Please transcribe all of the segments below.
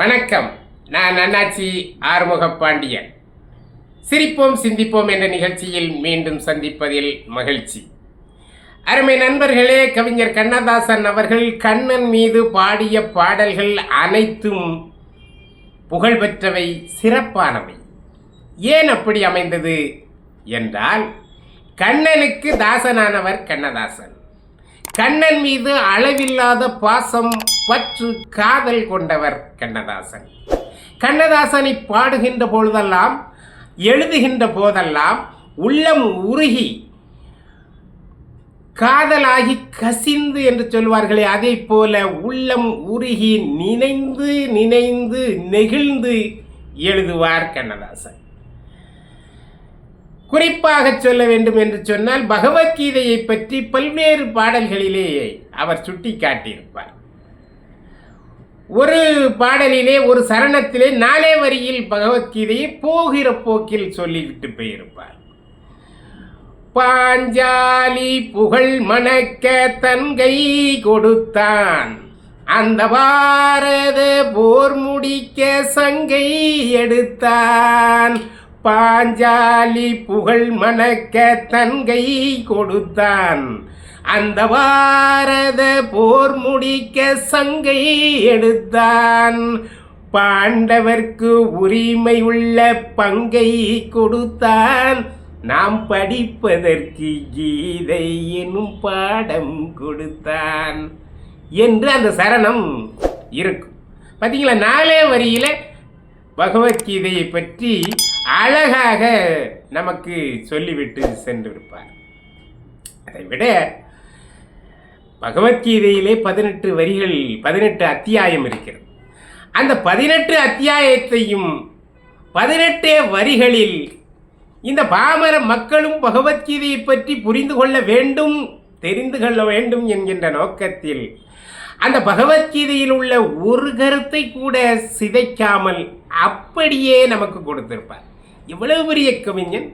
வணக்கம். நான் அண்ணாச்சி ஆறுமுக பாண்டியன் சிரிப்போம் சிந்திப்போம் என்ற நிகழ்ச்சியில் மீண்டும் சந்திப்பதில் மகிழ்ச்சி. அருமை நண்பர்களே கவிஞர் கண்ணதாசன் அவர்கள் கண்ணன் மீது பாடிய பாடல்கள் அனைத்தும் புகழ்பெற்றவை சிறப்பானவை. ஏன் அப்படி அமைந்தது என்றால் கண்ணனுக்கு தாசனானவர் கண்ணதாசன். கண்ணன் மீது அளவில்லாத பாசம் பற்று காதல் கொண்டவர் கண்ணதாசன். கண்ணதாசனை பாடுகின்ற பொழுதெல்லாம் எழுதுகின்ற போதெல்லாம் உள்ளம் உருகி காதலாகி கசிந்து என்று சொல்வார்களே அதே போல உள்ளம் உருகி நினைந்து நினைந்து நெகிழ்ந்து எழுதுவார் கண்ணதாசன். குறிப்பாக சொல்ல வேண்டும் என்று சொன்னால் பகவத்கீதையை பற்றி பல்வேறு பாடல்களிலேயே அவர் சுட்டி காட்டியிருப்பார் ஒரு பாடலிலே ஒரு சரணத்திலே நாலே வரியில் பகவத்கீதையை போகிற போக்கில் சொல்லிவிட்டு போயிருப்பார். பாஞ்சாலி புகழ் மணக்க தன்கை கொடுத்தான். அந்த பாரத போர் முடிக்க சங்கை எடுத்தான். பாஞ்சாலி புகழ் மணக்க தன்கை கொடுத்தான். அந்த வாரத போர் முடிக்க சங்கை எடுத்தான். பாண்டவர்க்கு உரிமை உள்ள பங்கை கொடுத்தான். நாம் படிப்பதற்கு கீதை எனும் பாடம் கொடுத்தான். என்று அந்த சரணம் இருக்கும். பார்த்தீங்களா நாலே வரியில் பகவத்கீதையை பற்றி அழகாக நமக்கு சொல்லிவிட்டு சென்றிருப்பார். அதை விட பகவத்கீதையிலே பதினெட்டு வரிகள் பதினெட்டு அத்தியாயம் இருக்கிறது. அந்த பதினெட்டு அத்தியாயத்தையும் பதினெட்டே வரிகளில் இந்த பாமர மக்களும் பகவத்கீதையை பற்றி புரிந்து கொள்ள வேண்டும் தெரிந்து கொள்ள வேண்டும் என்கின்ற நோக்கத்தில் அந்த பகவத்கீதையில் உள்ள ஒரு கருத்தை கூட சிதைக்காமல் அப்படியே நமக்கு கொடுத்திருப்பார். இவ்வளவு பெரிய கவிஞன்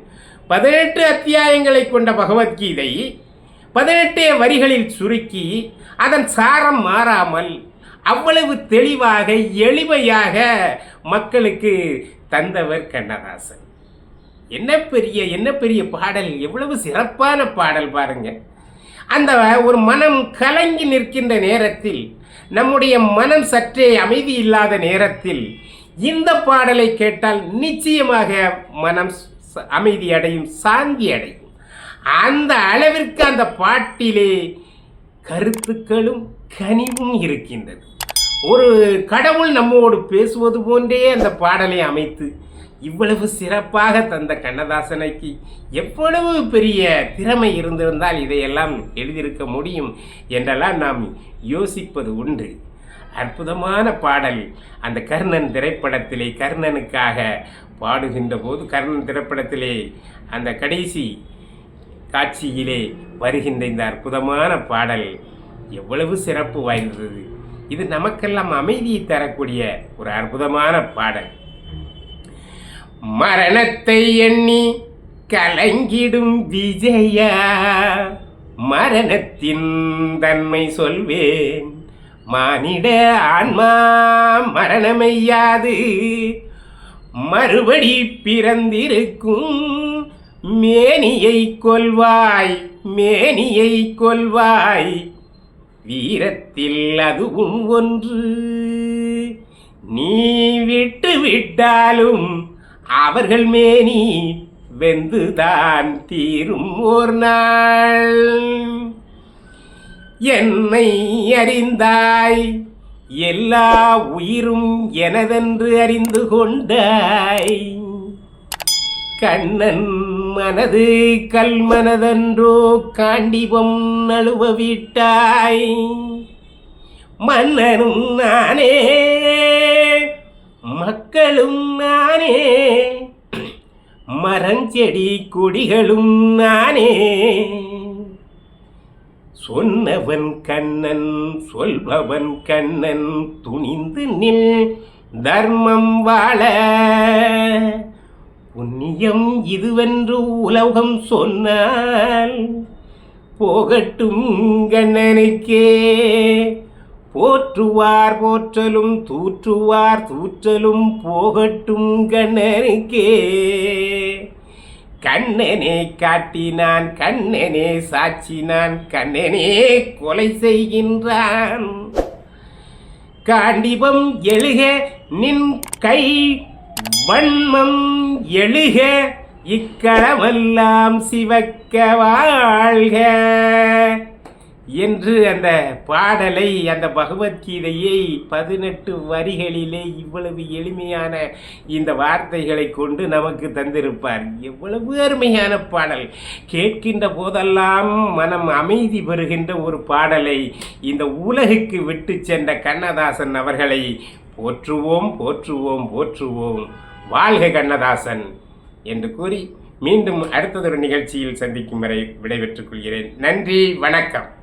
பதினெட்டு அத்தியாயங்களை கொண்ட பகவத்கீதை பதினெட்டே வரிகளில் சுருக்கி அதன் சாரம் மாறாமல் அவ்வளவு தெளிவாக எளிமையாக மக்களுக்கு தந்தவர் கண்ணதாசன். என்ன பெரிய என்ன பெரிய பாடல் எவ்வளவு சிறப்பான பாடல் பாருங்கள் அந்த ஒரு மனம் கலங்கி நிற்கின்ற நேரத்தில் நம்முடைய மனம் சற்றே அமைதி இல்லாத நேரத்தில் இந்த பாடலை கேட்டால் நிச்சயமாக மனம் அமைதி அடையும் சாந்தி அடையும். அந்த அளவிற்கு அந்த பாட்டிலே கருத்துக்களும் கனிவும் இருக்கின்றது ஒரு கடவுள் நம்மோடு பேசுவது போன்றே அந்த பாடலை அமைத்து இவ்வளவு சிறப்பாக தந்த கண்ணதாசனைக்கு எவ்வளவு பெரிய திறமை இருந்திருந்தால் இதையெல்லாம் எழுதியிருக்க முடியும் என்றெல்லாம் நாம் யோசிப்பது உண்டு. அற்புதமான பாடல். அந்த கர்ணன் திரைப்படத்திலே கர்ணனுக்காக பாடுகின்ற போது கர்ணன் திரைப்படத்திலே அந்த கடைசி காட்சியிலே வருகின்ற இந்த அற்புதமான பாடல் எவ்வளவு சிறப்பு வாய்ந்தது. இது நமக்கெல்லாம் அமைதியை தரக்கூடிய ஒரு அற்புதமான பாடல். மரணத்தை எண்ணி கலங்கிடும் விஜயா. மரணத்தின் தன்மை சொல்வேன். மானிட ஆன்மா மரணமையாது மறுபடி பிறந்திருக்கும் மேனியை கொல்வாய் மேனியை கொல்வாய். வீரத்தில் அதுவும் ஒன்று. நீ விட்டு விட்டாலும் அவர்கள் மேனி வெந்துதான் தீரும் ஒரு நாள். என்னை அறிந்தாய் எல்லா உயிரும் எனதென்று அறிந்து கொண்டாய். கண்ணன் மனது கல்மனதன்றோ காண்டிபம் நழுவ விட்டாய். மன்னனும் நானே மக்களும் நானே. மரஞ்செடி கொடிகளும் நானே. சொன்னவன் கண்ணன் சொல்பவன் கண்ணன் துணிந்து நில் தர்மம் வாழ. புண்ணியம் இதுவென்று உலகம் சொன்னால் போகட்டும் கண்ணனுக்கே. போற்றுவார் போற்றலும் தூற்றுவார் தூற்றலும் போகட்டும் கண்ணனுக்கே கண்ணனே காட்டினான் கண்ணனே சாட்சினான் கண்ணனே கொலை செய்கின்றான். காண்டிபம் எழுக நின் கை வன்மம் எழுக இக்களமெல்லாம் சிவக்க வாழ்க. என்று அந்த பாடலை அந்த பகவத்கீதையை பதினெட்டு வரிகளிலே இவ்வளவு எளிமையான இந்த வார்த்தைகளை கொண்டு நமக்கு தந்திருப்பார். எவ்வளவு அருமையான பாடல். கேட்கின்ற போதெல்லாம் மனம் அமைதி பெறுகின்ற ஒரு பாடலை இந்த உலகுக்கு விட்டு சென்ற கண்ணதாசன் அவர்களை போற்றுவோம் போற்றுவோம் போற்றுவோம். வாழ்க கண்ணதாசன் என்று கூறி மீண்டும் அடுத்ததொரு நிகழ்ச்சியில் சந்திக்கும் வரை விடைபெற்றுக் கொள்கிறேன். நன்றி வணக்கம்.